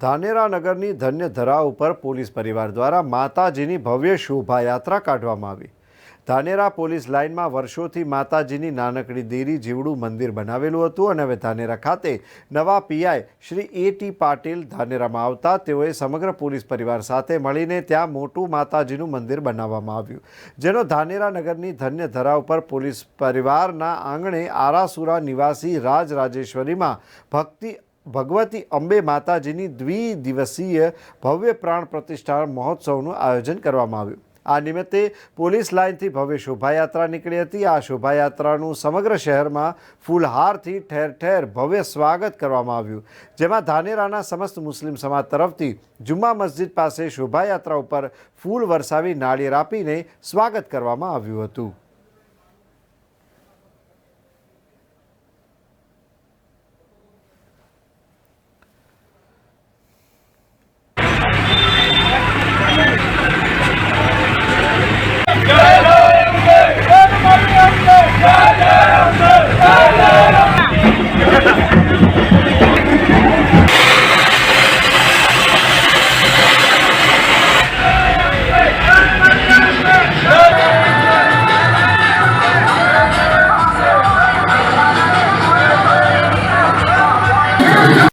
ધાનેરા નગરની ધન્ય ધરા ઉપર પોલીસ પરિવાર દ્વારા માતાજીની ભવ્ય શોભાયાત્રા કાઢવામાં આવી. ધાનેરા પોલીસ લાઇનમાં વર્ષોથી માતાજીની નાનકડી દેરી જેવડું મંદિર બનાવેલું હતું અને હવે ધાનેરા ખાતે નવા PI Shri A T Patil ધાનેરામાં આવતા તેઓએ સમગ્ર પોલીસ પરિવાર સાથે મળીને ત્યાં મોટું માતાજીનું મંદિર બનાવવામાં આવ્યું. જેનો ધાનેરા નગરની ધન્ય ધરા ઉપર પોલીસ પરિવારના આંગણે આરાસુરા નિવાસી રાજરાજેશ્વરીમાં ભક્તિ ભગવતી અંબે માતાજીની દ્વિદિવસીય ભવ્ય પ્રાણ પ્રતિષ્ઠા મહોત્સવનું આયોજન કરવામાં આવ્યું. આ નિમિત્તે પોલીસ લાઇનથી ભવ્ય શોભાયાત્રા નીકળી હતી. આ શોભાયાત્રાનું સમગ્ર શહેરમાં ફૂલહારથી ઠેર ઠેર ભવ્ય સ્વાગત કરવામાં આવ્યું. જેમાં ધાનેરાના સમસ્ત મુસ્લિમ સમાજ તરફથી જુમ્મા મસ્જિદ પાસે શોભાયાત્રા ઉપર ફૂલ વરસાવી નાળિયેર આપીને સ્વાગત કરવામાં આવ્યું હતું.